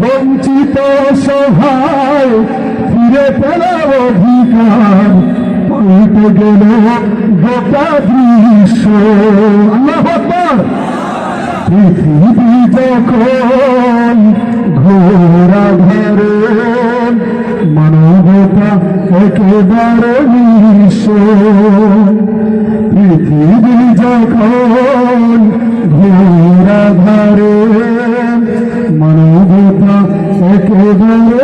বঞ্চিত সহায় ফিরে পেলা অধিকার পাল্টে গেল গোটা দৃশ্য পৃথিবী যখন ঘোরা ধরে মানবতা একেবারে পৃথিবী যখন ঘোরা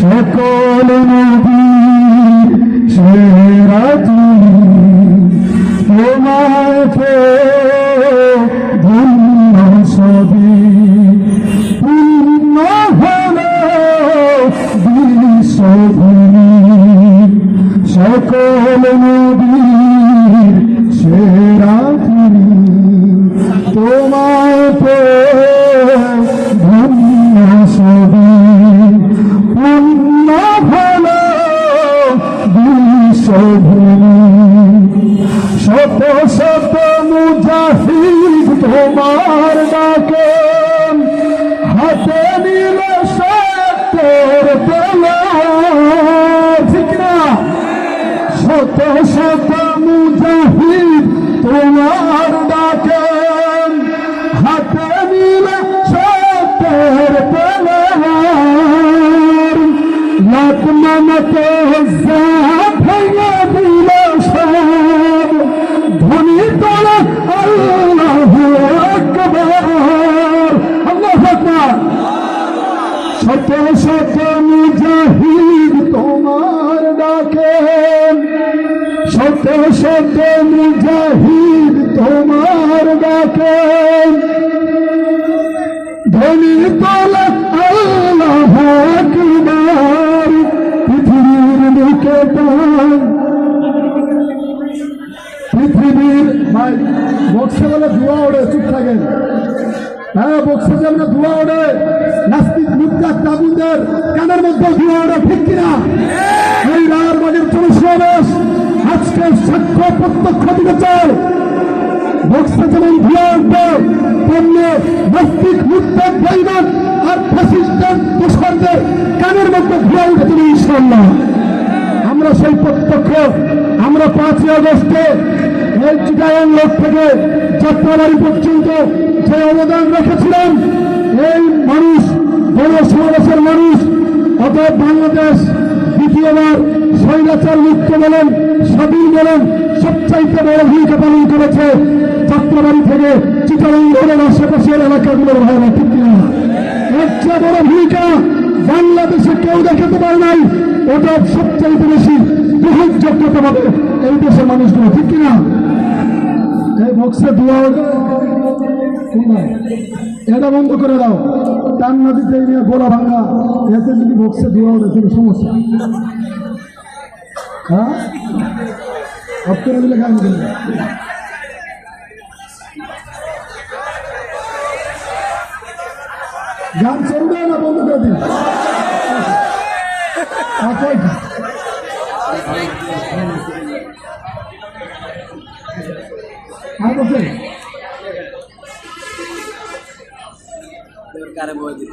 সকল নদী সেরা তোমাকে ধন্য সবই পূর্ণ হল বিশ্বভূমি সকল তোমার ডাকে হাতে নিলে সত্তর তলোয়ার ঠিক না? শত শত মুজাহিদ তোমার ডাকে হাতে নিলে সত্তর তলোয়ার লাখ মমত শত মুজাহিদ তোমার ডাকে। ধনী তোলা আল্লাহ আকবার, পৃথিবীর বুকে পৃথিবীর ভাই, বক্সে বলে ধোয়া ওড়ে চুপ থাকেন। হ্যাঁ বক্সে যেমন ধোয়া ওড়ে নাস্তিক মুক্তার তাবুদের কানের মধ্যে ধোয়া ওড়ে ঠিক কিনা? এই রায়ের মাঝের জনসমাবেশ আজকে সাক্ষ্য প্রত্যক্ষ দিতে চাই বক্সে যেমন ধোয়া উঠবে মুক্তার বৈমান আর ফ্যাসিস্টের দোষরদের কানের মধ্যে ধোয়া উঠে তুমি ইনশাল্লাহ আমরা সেই প্রত্যক্ষ আমরা পাঁচই আগস্টে এই চিটাগাং লোক থেকে যাত্রাবাড়ি পর্যন্ত যে অবদান রেখেছিলাম এই মানুষ জনসমাবেশের মানুষ, অতএব বাংলাদেশ দ্বিতীয়বার স্বৈরাচার মুক্ত বলেন, স্বাধীন বলেন, সবচাইতে বড় ভূমিকা পালন করেছে যাত্রাবাড়ি থেকে চিটাগাং রোডের আশেপাশের এলাকাগুলোর ভাইরা ঠিক কিনা এর চেয়ে বড় ভূমিকা বাংলাদেশে কেউ দেখাতে পারে নাই। ওটা সবচাইতে বেশি গ্রহণযোগ্যতা পাবে এই দেশের মানুষগুলো, ঠিক কিনা? এটা বন্ধ করে দাও। টান নদীতে নিয়ে গোলা ভাঙা এতে যদি বক্সে দোয়া ওঠে তুমি সমস্যা। হ্যাঁ? অফ করে দিলে দিলে গান চলবে না, বন্ধ করে দিন। আর বসে। কারে বই দিল